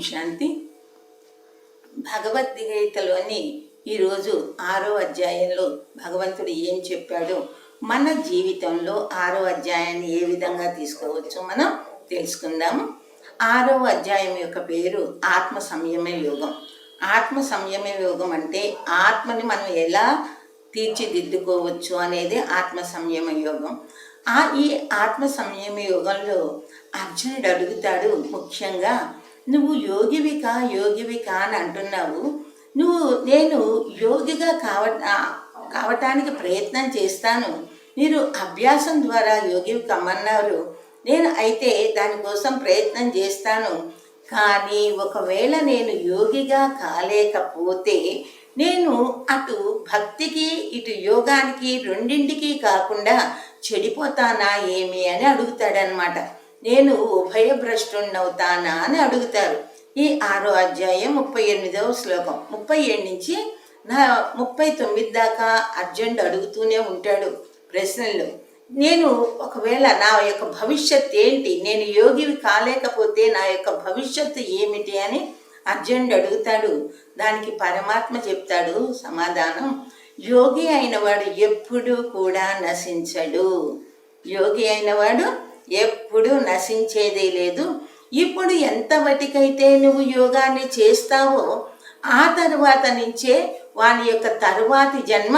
శాంతి భగవద్గీతలోని ఈరోజు ఆరో అధ్యాయంలో భగవంతుడు ఏం చెప్పాడో? మన జీవితంలో ఆరో అధ్యాయాన్ని ఏ విధంగా తీసుకోవచ్చో మనం తెలుసుకుందాము ఆరో అధ్యాయం యొక్క పేరు ఆత్మ సంయమ యోగం. ఆత్మ సంయమ యోగం అంటే ఆత్మని మనం ఎలా తీర్చిదిద్దుకోవచ్చు అనేది ఆత్మ సంయమ యోగం. ఆ ఈ ఆత్మ సంయమ యోగంలో అర్జునుడు అడుగుతాడు ముఖ్యంగా నువ్వు యోగివి కా యోగివి కా అని అంటున్నావు. నువ్వు నేను యోగిగా కావ కావటానికి ప్రయత్నం చేస్తాను. మీరు అభ్యాసం ద్వారా యోగివి కమ్మన్నారు. నేను అయితే దానికోసం ప్రయత్నం చేస్తాను. కానీ ఒకవేళ నేను యోగిగా కాలేకపోతే నేను అటు భక్తికి ఇటు యోగానికి రెండింటికి కాకుండా చెడిపోతానా ఏమి అని అడుగుతాడనమాట నేను ఉభయభ్రష్టుణ్ణవుతానా అని అడుగుతారు. ఈ ఆరో అధ్యాయం ముప్పై ఎనిమిదవ శ్లోకం. ముప్పై ఏడు నుంచి నా ముప్పై తొమ్మిది దాకా అర్జునుడు అడుగుతూనే ఉంటాడు. ప్రశ్నలు నేను ఒకవేళ నా యొక్క భవిష్యత్ ఏంటి? నేను యోగివి కాలేకపోతే నా యొక్క భవిష్యత్తు ఏమిటి అని అర్జునుడు అడుగుతాడు. దానికి పరమాత్మ చెప్తాడు సమాధానం యోగి అయినవాడు ఎప్పుడూ కూడా నశించడు. యోగి అయినవాడు ఎప్పుడూ నశించేదే లేదు. ఇప్పుడు ఎంత మటికైతే నువ్వు యోగాన్ని చేస్తావో ఆ తరువాత నుంచే వాని యొక్క తరువాతి జన్మ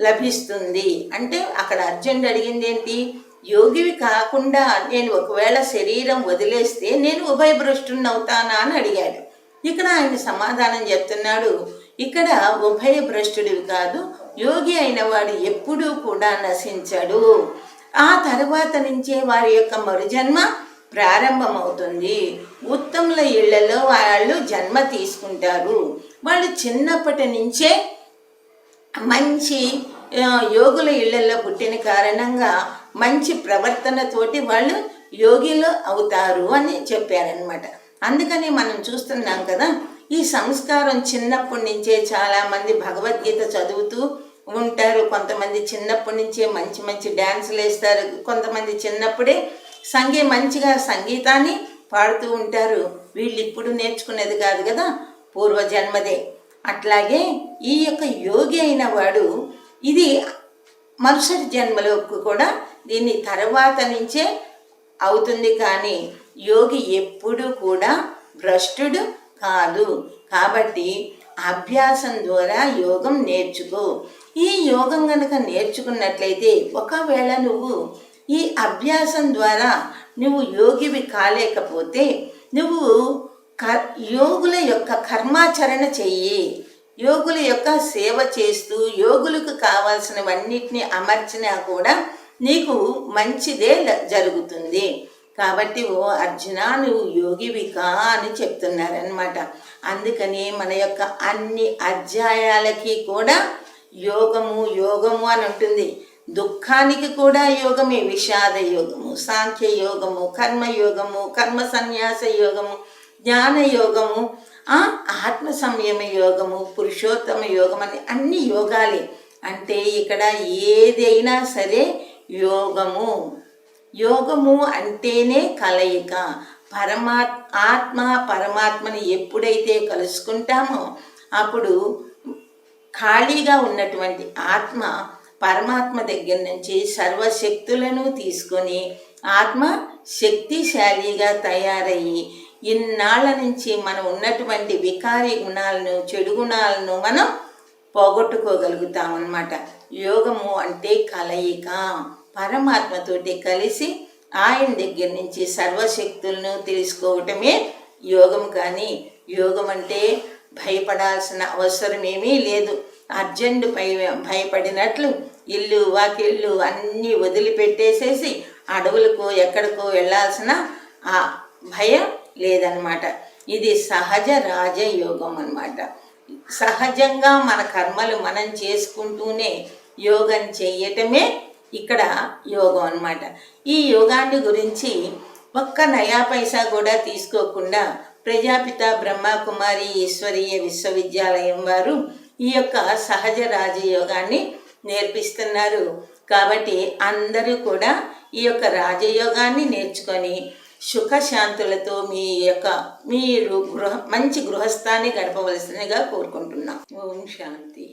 లభిస్తుంది. అంటే అక్కడ అర్జునుడు అడిగింది ఏంటి యోగివి కాకుండా నేను ఒకవేళ శరీరం వదిలేస్తే నేను ఉభయభ్రష్టుని అవుతానా అని అడిగాడు. ఇక్కడ ఆయన సమాధానం చెప్తున్నాడు. ఇక్కడ ఉభయ భ్రష్టుడివి కాదు యోగి అయిన వాడు ఎప్పుడూ కూడా నశించడు. ఆ తర్వాత నుంచే వారి యొక్క మరుజన్మ ప్రారంభమవుతుంది. ఉత్తముల ఇళ్ళలో వాళ్ళు జన్మ తీసుకుంటారు. వాళ్ళు చిన్నప్పటి నుంచే మంచి యోగుల ఇళ్ళలో పుట్టిన కారణంగా మంచి ప్రవర్తనతోటి వాళ్ళు యోగిలు అవుతారు అని చెప్పారనమాట అందుకని మనం చూస్తున్నాం కదా ఈ సంస్కారం చిన్నప్పటి నుంచే చాలామంది భగవద్గీత చదువుతూ ఉంటారు. కొంతమంది చిన్నప్పటి నుంచే మంచి మంచి డ్యాన్సులు వేస్తారు. కొంతమంది చిన్నప్పుడే సంగీ మంచిగా సంగీతాన్ని పాడుతూ ఉంటారు. వీళ్ళు ఇప్పుడు నేర్చుకునేది కాదు కదా పూర్వజన్మదే. అట్లాగే ఈ యొక్క యోగి అయిన వాడు ఇది మరుసటి జన్మలోకి కూడా దీన్ని తర్వాత నుంచే అవుతుంది. కానీ యోగి ఎప్పుడూ కూడా భ్రష్టుడు కాదు. కాబట్టి అభ్యాసం ద్వారా యోగం నేర్చుకో. ఈ యోగం కనుక నేర్చుకున్నట్లయితే ఒకవేళ నువ్వు ఈ అభ్యాసం ద్వారా నువ్వు యోగివి కాలేకపోతే నువ్వు క యోగుల యొక్క కర్మాచరణ చెయ్యి. యోగుల యొక్క సేవ చేస్తూ యోగులకు కావాల్సినవన్నిటిని అమర్చినా కూడా నీకు మంచిదే జరుగుతుంది. కాబట్టి ఓ అర్జున నువ్వు యోగివి కా అని చెప్తున్నారనమాట అందుకని మన యొక్క అన్ని అధ్యాయాలకి కూడా యోగము యోగము అని ఉంటుంది దుఃఖానికి కూడా యోగమే. విషాద యోగము సాంఖ్య యోగము కర్మ యోగము కర్మ సన్యాస యోగము జ్ఞాన యోగము ఆ ఆత్మ సంయమ యోగము పురుషోత్తమ యోగం అని అన్ని యోగాలే. అంటే ఇక్కడ ఏదైనా సరే యోగము. యోగము అంటేనే కలయిక. పరమాత్ ఆత్మ పరమాత్మని ఎప్పుడైతే కలుసుకుంటామో అప్పుడు ఖాళీగా ఉన్నటువంటి ఆత్మ పరమాత్మ దగ్గర నుంచి సర్వశక్తులను తీసుకొని ఆత్మ శక్తిశాలిగా తయారయ్యి ఇన్నాళ్ళ నుంచి మనం ఉన్నటువంటి వికారి గుణాలను చెడు గుణాలను మనం పోగొట్టుకోగలుగుతాం అన్నమాట. యోగము అంటే కలయిక. పరమాత్మతోటి కలిసి ఆయన దగ్గర నుంచి సర్వశక్తులను తెలుసుకోవటమే యోగం కానీ యోగం అంటే భయపడాల్సిన అవసరం ఏమీ లేదు. అర్జెంట్ భయ భయపడినట్లు ఇల్లు వాకిళ్ళు అన్నీ వదిలిపెట్టేసేసి అడవులకు ఎక్కడికో వెళ్ళాల్సిన ఆ భయం లేదనమాట. ఇది సహజ రాజయోగం అన్నమాట. సహజంగా మన కర్మలు మనం చేసుకుంటూనే యోగం చేయటమే ఇక్కడ యోగం అన్నమాట. ఈ యోగాన్ని గురించి ఒక్క నయా పైసా కూడా తీసుకోకుండా ప్రజాపిత బ్రహ్మకుమారి ఈశ్వరీయ విశ్వవిద్యాలయం వారు ఈ యొక్క సహజ రాజయోగాన్ని నేర్పిస్తున్నారు. కాబట్టి అందరూ కూడా ఈ యొక్క రాజయోగాన్ని నేర్చుకొని సుఖశాంతులతో మీ యొక్క మీరు గృహ మంచి గృహస్థాన్ని గడపవలసినగా కోరుకుంటున్నాం. ఓం శాంతి.